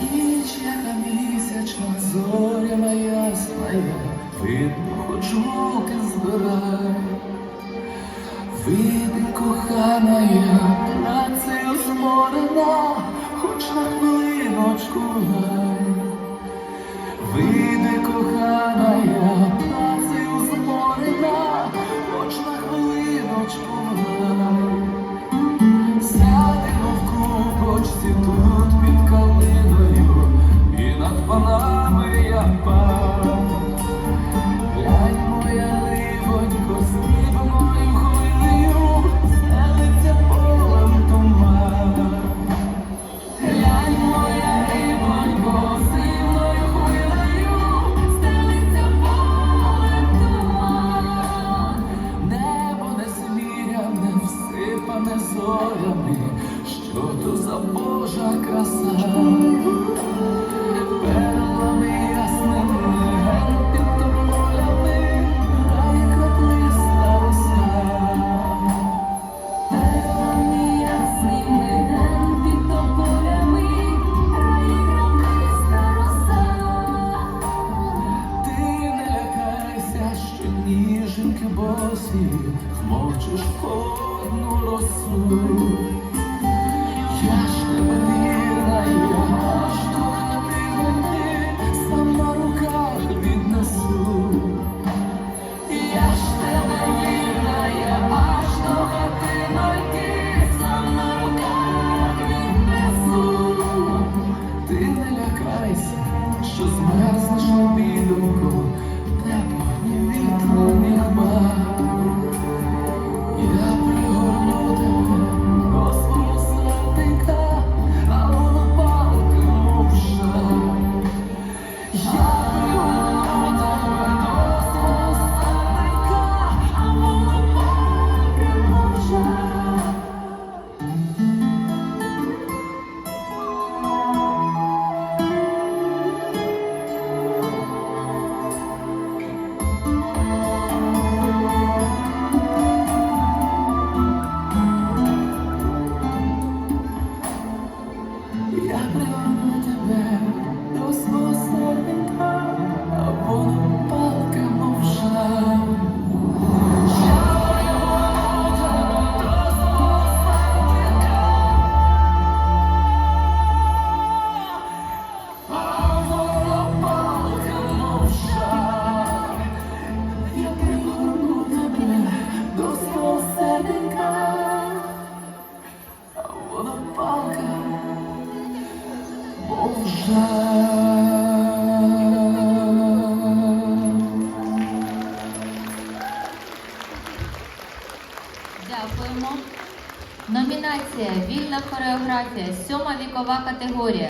Нічка місячна зоря моя ясна, ти ходжуки збирай, Вийди, кохана я, працею зморена, хоч на хвилиночку гай. Вийди, кохана я, працею зморена, хоч на хвилиночку гай. Сядемо в кубочці тут і над панами я пан. Глянь, моя ливонько, срібною хвилею, стелиться полем туман. Глянь, моя рибонько, сильною хвилею, стелиться полем туман. Небо не сміряне, всипане зорями, що то за Божа краса. Ніженьки босі, змовчиш холодну росу. Я ж тебе вірна, я ж трохи ти сам на руках віднесу. Я ж тебе вірна, я аж до хатиноньки, сам на руках віднесу. Ти не лякайся, що змерзнеш обідонько, тепло mo minamahal Дякуємо. Номінація Вільна хореографія, сьома вікова категорія.